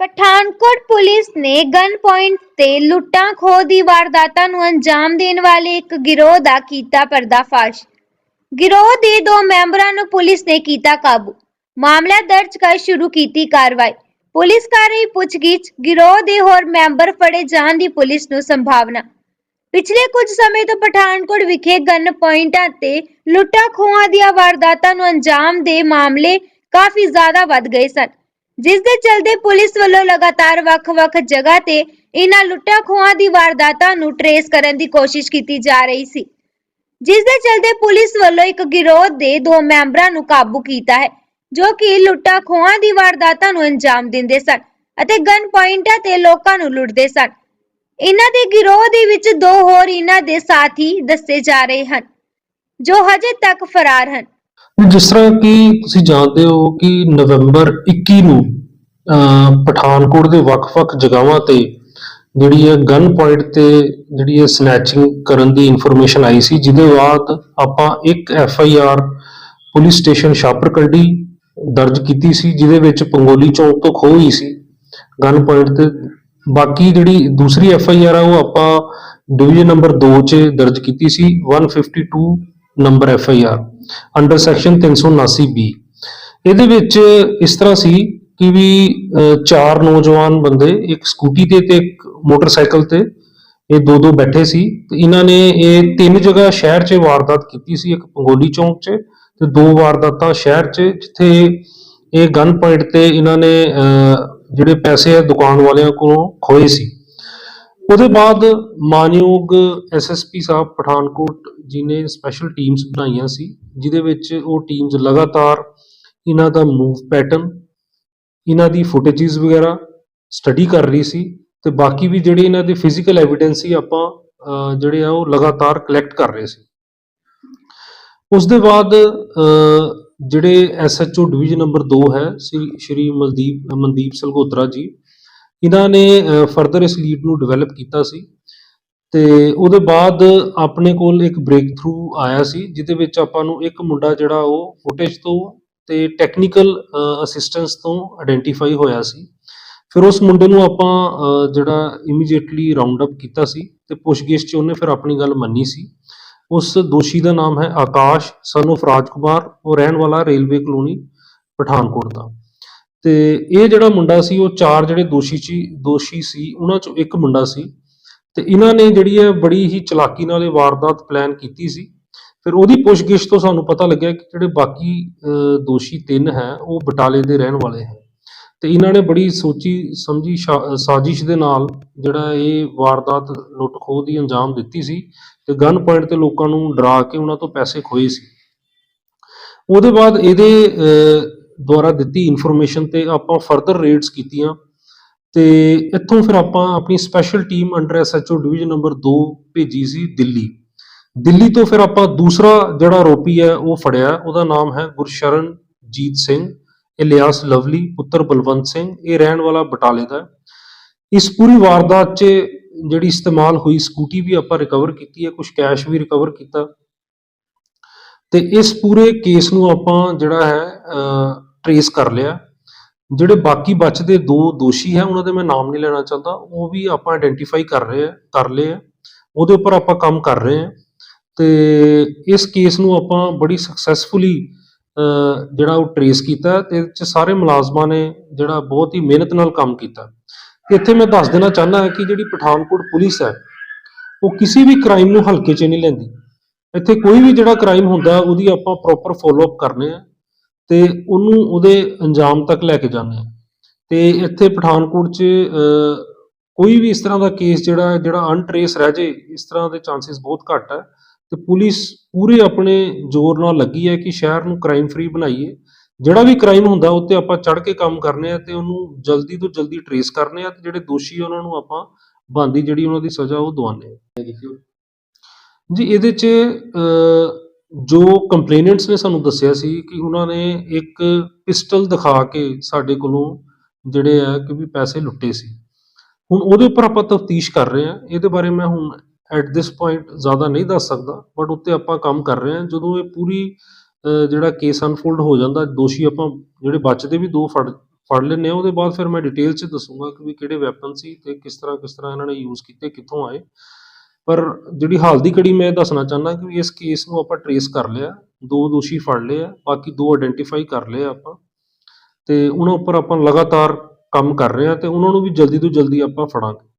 Pathankot police ਨੇ gun point ਤੇ ਲੁੱਟਾਂ ਖੋਹ ਦੀ ਵਾਰਦਾਤਾਂ ਨੂੰ ਅੰਜਾਮ ਦੇਣ ਵਾਲੇ ਇੱਕ ਗਿਰੋਹ ਦਾ ਕੀਤਾ ਪਰਦਾਫਾਸ਼। ਗਿਰੋਹ ਦੇ ਦੋ ਮੈਂਬਰਾਂ ਨੂੰ ਪੁਲਿਸ ਨੇ ਕੀਤਾ ਕਾਬੂ। ਮਾਮਲਾ ਦਰਜ ਕਰ ਸ਼ੁਰੂ ਕੀਤੀ ਕਾਰਵਾਈ। ਪੁਲਿਸ ਕਰ ਰਹੀ ਪੁੱਛਗਿੱਛ, ਗਿਰੋਹ ਦੇ ਹੋਰ ਮੈਂਬਰ ਫੜੇ ਜਾਣ ਦੀ ਪੁਲਿਸ ਨੂੰ ਸੰਭਾਵਨਾ। ਪਿਛਲੇ ਕੁਝ ਸਮੇਂ ਤੋਂ ਪਠਾਨਕੋਟ ਵਿਖੇ ਗਨ ਪੁਆਇੰਟਾਂ ਤੇ ਲੁੱਟਾਂ ਖੋਹਾਂ ਦੀਆਂ ਵਾਰਦਾਤਾਂ ਨੂੰ ਅੰਜਾਮ ਦੇ ਮਾਮਲੇ ਕਾਫੀ ਜ਼ਿਆਦਾ ਵੱਧ ਗਏ ਸਨ। ਜਿਸ ਦੇ ਚਲਦੇ ਪੁਲਿਸ ਵੱਲੋਂ ਲਗਾਤਾਰ ਵੱਖ-ਵੱਖ ਜਗ੍ਹਾ ਤੇ ਇਹਨਾਂ ਲੁੱਟਾਂ ਖੋਹਾਂ ਦੀ ਵਾਰਦਾਤਾਂ ਨੂੰ ਟਰੇਸ ਕਰਨ ਦੀ ਕੋਸ਼ਿਸ਼ ਕੀਤੀ ਜਾ ਰਹੀ ਸੀ। ਜਿਸ ਦੇ ਚਲਦੇ ਪੁਲਿਸ ਵੱਲੋਂ ਇੱਕ ਗਿਰੋਹ ਦੇ ਦੋ ਮੈਂਬਰਾਂ ਨੂੰ ਕਾਬੂ ਕੀਤਾ ਹੈ, ਜੋ ਕਿ ਲੁੱਟਾਂ ਖੋਹਾਂ ਦੀ ਵਾਰਦਾਤਾਂ ਨੂੰ ਅੰਜਾਮ ਦਿੰਦੇ ਸਨ ਅਤੇ ਗਨ ਪੁਆਇੰਟਾਂ ਤੇ ਲੋਕਾਂ ਨੂੰ ਲੁੱਟਦੇ ਸਨ। ਇਹਨਾਂ ਦੇ ਗਿਰੋਹ ਦੇ ਵਿੱਚ ਦੋ ਹੋਰ ਇਹਨਾਂ ਦੇ ਸਾਥੀ ਦੱਸੇ ਜਾ ਰਹੇ ਹਨ, ਜੋ ਹਜੇ ਤੱਕ ਫਰਾਰ ਹਨ। ਜਿਸ ਤਰ੍ਹਾਂ ਕਿ ਤੁਸੀਂ ਜਾਣਦੇ ਹੋ ਕਿ ਨਵੰਬਰ 21 ਨੂੰ ਪਠਾਨਕੋਟ ਦੇ ਵੱਖ-ਵੱਖ ਜਗ੍ਹਾਵਾਂ ਤੇ ਜਿਹੜੀ ਹੈ ਗਨ ਪੁਆਇੰਟ ਤੇ ਜਿਹੜੀ ਹੈ ਸਨੈਚਿੰਗ ਕਰਨ ਦੀ ਇਨਫੋਰਮੇਸ਼ਨ ਆਈ ਸੀ, ਜਿਹਦੇ ਬਾਅਦ ਆਪਾਂ ਇੱਕ F I R police station Shahpurkandi ਦਰਜ ਕੀਤੀ ਸੀ, ਜਿਹਦੇ ਵਿੱਚ ਪੰਗੋਲੀ ਚੌਂਕ ਤੋਂ ਖੋਹ ਹੋਈ ਸੀ ਗਨ ਪੁਆਇੰਟ ਤੇ। ਬਾਕੀ ਜਿਹੜੀ ਦੂਸਰੀ ਐਫ ਆਈ ਆਰ ਆ, ਉਹ ਆਪਾਂ ਡਿਵੀਜ਼ਨ ਨੰਬਰ 2 'ਚ ਦਰਜ ਕੀਤੀ ਸੀ 152 number F I R under section 379 B ਇਹਦੇ ਵਿੱਚ ਇਸ ਤਰ੍ਹਾਂ ਸੀ ਕਿ ਵੀ ਚਾਰ ਨੌਜਵਾਨ ਬੰਦੇ ਇੱਕ ਸਕੂਟੀ ਤੇ ਤੇ ਇੱਕ ਮੋਟਰਸਾਈਕਲ ਤੇ ਇਹ ਦੋ ਦੋ ਬੈਠੇ ਸੀ। ਤੇ ਇਹਨਾਂ ਨੇ ਇਹ ਤਿੰਨ ਜਗ੍ਹਾ ਸ਼ਹਿਰ 'ਚ ਵਾਰਦਾਤ ਕੀਤੀ ਸੀ ਇੱਕ ਪੰਗੋਲੀ ਚੌਂਕ 'ਚ ਤੇ ਦੋ ਵਾਰਦਾਤਾਂ ਸ਼ਹਿਰ 'ਚ ਜਿੱਥੇ ਇਹ ਗਨ ਪੁਆਇੰਟ ਤੇ ਇਹਨਾਂ ਨੇ ਅਹ, ਜਿਹੜੇ ਪੈਸੇ ਆ ਦੁਕਾਨ ਵਾਲਿਆਂ ਕੋਲੋਂ ਖੋਏ ਸੀ। ਉਹਦੇ ਬਾਅਦ ਮਾਨਯੋਗ ਐਸਐਸਪੀ ਸਾਹਿਬ ਪਠਾਨਕੋਟ ਜੀ ਨੇ ਸਪੈਸ਼ਲ ਟੀਮਸ ਬਣਾਈਆਂ ਸੀ ਜਿਹਦੇ ਵਿੱਚ ਉਹ ਟੀਮਸ ਲਗਾਤਾਰ ਇਹਨਾਂ ਦਾ ਮੂਵ ਪੈਟਰਨ ਇਹਨਾਂ ਦੀ ਫੁਟੇजेस ਵਗੈਰਾ ਸਟੱਡੀ ਕਰ ਰਹੀ ਸੀ ਤੇ ਬਾਕੀ ਵੀ ਜਿਹੜੇ ਇਹਨਾਂ ਦੇ ਫਿਜ਼ੀਕਲ ਐਵੀਡੈਂਸ ਸੀ ਆਪਾਂ ਜਿਹੜੇ ਆ ਉਹ ਲਗਾਤਾਰ ਕਲੈਕਟ ਕਰ ਰਹੇ ਸੀ। ਉਸ ਦੇ ਬਾਅਦ ਅਹ, ਜਿਹੜੇ ਐਸਐਚਓ ਡਿਵੀਜ਼ਨ ਨੰਬਰ 2 ਹੈ ਸ੍ਰੀ ਸ਼੍ਰੀ ਮਲਦੀਪ ਮਨਦੀਪ ਸਲਗੋਤਰਾ ਜੀ ਇਹਨਾਂ ਨੇ ਫਰਦਰ ਇਸ ਲੀਡ ਨੂੰ ਡਿਵੈਲਪ ਕੀਤਾ ਸੀ ਤੇ ਉਹਦੇ ਬਾਅਦ ਆਪਣੇ ਕੋਲ ਇੱਕ ਬ੍ਰੇਕ ਥਰੂ ਆਇਆ ਸੀ, ਜਿਹਦੇ ਵਿੱਚ ਆਪਾਂ ਨੂੰ ਇੱਕ ਮੁੰਡਾ ਜਿਹੜਾ ਉਹ ਫੁਟੇਜ ਤੋਂ ਤੇ ਟੈਕਨੀਕਲ ਅਸਿਸਟੈਂਸ ਤੋਂ ਆਇਡੈਂਟੀਫਾਈ ਹੋਇਆ ਸੀ। ਫਿਰ ਉਸ ਮੁੰਡੇ ਨੂੰ ਆਪਾਂ ਜਿਹੜਾ ਇਮੀਡੀਏਟਲੀ ਰਾਉਂਡ ਅਪ ਕੀਤਾ ਸੀ ਤੇ ਪੁੱਛਗਿੱਛ 'ਚ ਉਹਨੇ ਫਿਰ ਆਪਣੀ ਗੱਲ ਮੰਨੀ ਸੀ। ਉਸ ਦੋਸ਼ੀ ਦਾ ਨਾਮ ਹੈ ਆਕਾਸ਼ ਸਨ of ਰਾਜਕੁਮਾਰ, ਉਹ ਰਹਿਣ ਵਾਲਾ ਰੇਲਵੇ ਕਲੋਨੀ ਪਠਾਨਕੋਟ ਦਾ। ਤੇ ਇਹ ਜਿਹੜਾ ਮੁੰਡਾ ਸੀ ਉਹ ਚਾਰ ਜਿਹੜੇ ਦੋਸ਼ੀ ਸੀ ਦੋਸ਼ੀ ਸੀ ਉਹਨਾਂ ਚੋਂ ਇੱਕ ਮੁੰਡਾ ਸੀ। ਤੇ ਇਹਨਾਂ ਨੇ ਜਿਹੜੀ ਹੈ ਬੜੀ ਹੀ ਚਲਾਕੀ ਨਾਲ ਇਹ ਵਾਰਦਾਤ ਪਲਾਨ ਕੀਤੀ ਸੀ। ਫਿਰ ਉਹਦੀ ਪੁੱਛਗਿੱਛ ਤੋਂ ਸਾਨੂੰ ਪਤਾ ਲੱਗਿਆ ਕਿ ਜਿਹੜੇ ਬਾਕੀ ਅਹ, ਦੋਸ਼ੀ ਤਿੰਨ ਹੈ ਉਹ ਬਟਾਲੇ ਦੇ ਰਹਿਣ ਵਾਲੇ ਹੈ ਤੇ ਇਹਨਾਂ ਨੇ ਬੜੀ ਸੋਚੀ ਸਮਝੀ ਸ਼ਾ- ਸਾਜ਼ਿਸ਼ ਦੇ ਨਾਲ ਜਿਹੜਾ ਇਹ ਵਾਰਦਾਤ ਲੁੱਟ ਖੋਹ ਦੀ ਅੰਜਾਮ ਦਿੱਤੀ ਸੀ ਤੇ ਗਨ ਪੁਆਇੰਟ ਤੇ ਲੋਕਾਂ ਨੂੰ ਡਰਾ ਕੇ ਉਹਨਾਂ ਤੋਂ ਪੈਸੇ ਖੋਏ ਸੀ। ਉਹਦੇ ਬਾਅਦ ਇਹਦੇ ਅਹ, ਦੁਆਰਾ ਦਿੱਤੀ ਇਨਫੋਰਮੇਸ਼ਨ ਤੇ ਆਪਾਂ ਫਰਦਰ ਰੇਡਸ ਕੀਤੀਆਂ। ਤੇ ਇੱਥੋਂ ਫਿਰ ਆਪਾਂ ਆਪਣੀ special team under SHO division number 2 ਭੇਜੀ ਸੀ ਦਿੱਲੀ। ਦਿੱਲੀ ਤੋਂ ਫਿਰ ਆਪਾਂ ਦੂਸਰਾ ਜਿਹੜਾ ਆਰੋਪੀ ਹੈ, ਉਹ ਫੜਿਆ। ਉਹਦਾ ਨਾਮ ਹੈ ਗੁਰਸ਼ਰਨਜੀਤ ਸਿੰਘ, ਇਲਿਆਸ ਲਵਲੀ, ਪੁੱਤਰ ਬਲਵੰਤ ਸਿੰਘ। ਇਹ ਰਹਿਣ ਵਾਲਾ ਬਟਾਲੇ ਦਾ ਇਸ ਪੂਰੀ ਵਾਰਦਾਤ 'ਚ ਜਿਹੜੀ ਇਸਤੇਮਾਲ ਹੋਈ, ਸਕੂਟੀ ਵੀ ਆਪਾਂ ਰਿਕਵਰ ਕੀਤੀ ਹੈ ਕੁਝ ਕੈਸ਼ ਵੀ ਰਿਕਵਰ ਕੀਤਾ। ਤੇ ਇਸ ਪੂਰੇ ਕੇਸ ਨੂੰ ਆਪਾਂ ਜਿਹੜਾ ਹੈ ਟਰੇਸ ਕਰ ਲਿਆ। ਜਿਹੜੇ ਬਾਕੀ ਬਚਦੇ ਦੋ ਦੋਸ਼ੀ ਹੈ, ਉਹਨਾਂ ਦੇ ਮੈਂ ਨਾਮ ਨਹੀਂ ਲੈਣਾ ਚਾਹੁੰਦਾ, ਉਹ ਵੀ ਆਪਾਂ ਆਇਡੈਂਟੀਫਾਈ ਕਰ ਰਹੇ ਆ ਕਰ ਲਏ ਆ ਉਹਦੇ ਉੱਪਰ ਆਪਾਂ ਕੰਮ ਕਰ ਰਹੇ ਆ ਤੇ ਇਸ ਕੇਸ ਨੂੰ ਆਪਾਂ ਬੜੀ ਸਕਸੈਸਫੁਲੀ ਜਿਹੜਾ ਉਹ ਟਰੇਸ ਕੀਤਾ ਤੇ ਇਹ 'ਚ ਸਾਰੇ ਮੁਲਾਜ਼ਮਾਂ ਨੇ ਜਿਹੜਾ ਬਹੁਤ ਹੀ ਮਿਹਨਤ ਨਾਲ ਕੰਮ ਕੀਤਾ। ਇੱਥੇ ਮੈਂ ਦੱਸ ਦੇਣਾ ਚਾਹੁੰਦਾ ਕਿ ਜਿਹੜੀ ਪਠਾਨਕੋਟ ਪੁਲਿਸ ਹੈ, ਉਹ ਕਿਸੇ ਵੀ ਕ੍ਰਾਈਮ ਨੂੰ ਹਲਕੇ 'ਚ ਨਹੀਂ ਲੈਂਦੀ। ਇੱਥੇ ਕੋਈ ਵੀ ਜਿਹੜਾ ਕ੍ਰਾਈਮ ਹੁੰਦਾ, ਉਹਦੀ ਆਪਾਂ ਪ੍ਰੋਪਰ ਫੋਲੋ ਅਪ ਕਰਨੇ ਆ ਤੇ ਉਹਨੂੰ ਉਹਦੇ ਅੰਜਾਮ ਤੱਕ ਲੈ ਕੇ ਜਾਂਦੇ ਆ। ਤੇ ਇੱਥੇ ਪਠਾਨਕੋਟ 'ਚ ਕੋਈ ਵੀ ਇਸ ਤਰ੍ਹਾਂ ਦਾ ਕੇਸ ਜਿਹੜਾ ਜਿਹੜਾ ਅਨਟ੍ਰੇਸ ਰਹਿ ਜੇ, ਇਸ ਤਰ੍ਹਾਂ ਦੇ ਚਾਂਸਸ ਬਹੁਤ ਘੱਟ ਹੈ ਤੇ ਪੁਲਿਸ ਪੂਰੇ ਆਪਣੇ ਜ਼ੋਰ ਨਾਲ ਲੱਗੀ ਹੈ ਕਿ ਸ਼ਹਿਰ ਨੂੰ ਕ੍ਰਾਈਮ ਫ੍ਰੀ ਬਣਾਈਏ। ਜਿਹੜਾ ਵੀ ਕ੍ਰਾਈਮ ਹੁੰਦਾ, ਉਹ ਤੇ ਆਪਾਂ ਚੜ ਕੇ ਕੰਮ ਕਰਨੇ ਆ ਤੇ ਉਹਨੂੰ ਜਲਦੀ ਤੋਂ ਜਲਦੀ ਟਰੇਸ ਕਰਨੇ ਆ ਤੇ ਜਿਹੜੇ ਦੋਸ਼ੀ ਆ, ਉਹਨਾਂ ਨੂੰ ਆਪਾਂ ਬੰਦੀ ਜਿਹੜੀ ਉਹਨਾਂ ਦੀ ਸਜ਼ਾ, ਉਹ ਦਵਾਉਂਦੇ ਆ। ਜੀ, ਇਹਦੇ 'ਚ ਜੋ ਕੰਪਲੇਨੈਂਟਸ ਨੇ ਸਾਨੂੰ ਦੱਸਿਆ ਸੀ ਕਿ ਉਹਨਾਂ ਨੇ ਇੱਕ ਪਿਸਟਲ ਦਿਖਾ ਕੇ ਸਾਡੇ ਕੋਲੋਂ ਜਿਹੜੇ ਆ ਕਿ ਵੀ ਪੈਸੇ ਲੁੱਟੇ ਸੀ। ਹੁਣ ਉਹਦੇ ਉੱਪਰ ਆਪਾਂ ਤਫਤੀਸ਼ ਕਰ ਰਹੇ ਹਾਂ। ਇਹਦੇ ਬਾਰੇ ਮੈਂ ਹੁਣ ਐਟ ਦਿਸ ਪੁਆਇੰਟ ਜ਼ਿਆਦਾ ਨਹੀਂ ਦੱਸ ਸਕਦਾ ਬਟ ਉੱਤੇ ਆਪਾਂ ਕੰਮ ਕਰ ਰਹੇ ਹਾਂ। ਜਦੋਂ ਇਹ ਪੂਰੀ ਜਿਹੜਾ ਕੇਸ ਅਨਫੋਲਡ ਹੋ ਜਾਂਦਾ, ਦੋਸ਼ੀ ਆਪਾਂ ਜਿਹੜੇ ਬਚਦੇ ਵੀ ਦੋ ਫੜ ਫੜ ਲੈਂਦੇ ਹਾਂ। ਉਹਦੇ ਬਾਅਦ ਫਿਰ ਮੈਂ ਡਿਟੇਲ 'ਚ ਦੱਸੂਗਾ ਕਿ ਵੀ ਕਿਹੜੇ ਵੈਪਨ ਸੀ ਤੇ ਕਿਸ ਤਰ੍ਹਾਂ ਕਿਸ ਤਰ੍ਹਾਂ ਇਹਨਾਂ ਨੇ ਯੂਜ਼ ਕੀਤੇ, ਕਿੱਥੋਂ ਆਏ। ਪਰ ਜਿਹੜੀ ਹਾਲ ਦੀ ਘੜੀ ਮੈਂ ਇਹ ਦੱਸਣਾ ਚਾਹੁੰਦਾ ਕਿ ਵੀ ਇਸ ਕੇਸ ਨੂੰ ਆਪਾਂ ਟਰੇਸ ਕਰ ਲਿਆ, ਦੋ ਦੋਸ਼ੀ ਫੜ ਲਏ ਆ, ਬਾਕੀ ਦੋ ਆਇਡੈਂਟੀਫਾਈ ਕਰ ਲਏ ਆਪਾਂ। ਤੇ ਉਹਨਾਂ ਉੱਪਰ ਆਪਾਂ ਲਗਾਤਾਰ ਕੰਮ ਕਰ ਰਹੇ ਆ ਤੇ ਉਹਨਾਂ ਨੂੰ ਵੀ ਜਲਦੀ ਤੋਂ ਜਲਦੀ ਆਪਾਂ ਫੜਾਂਗੇ।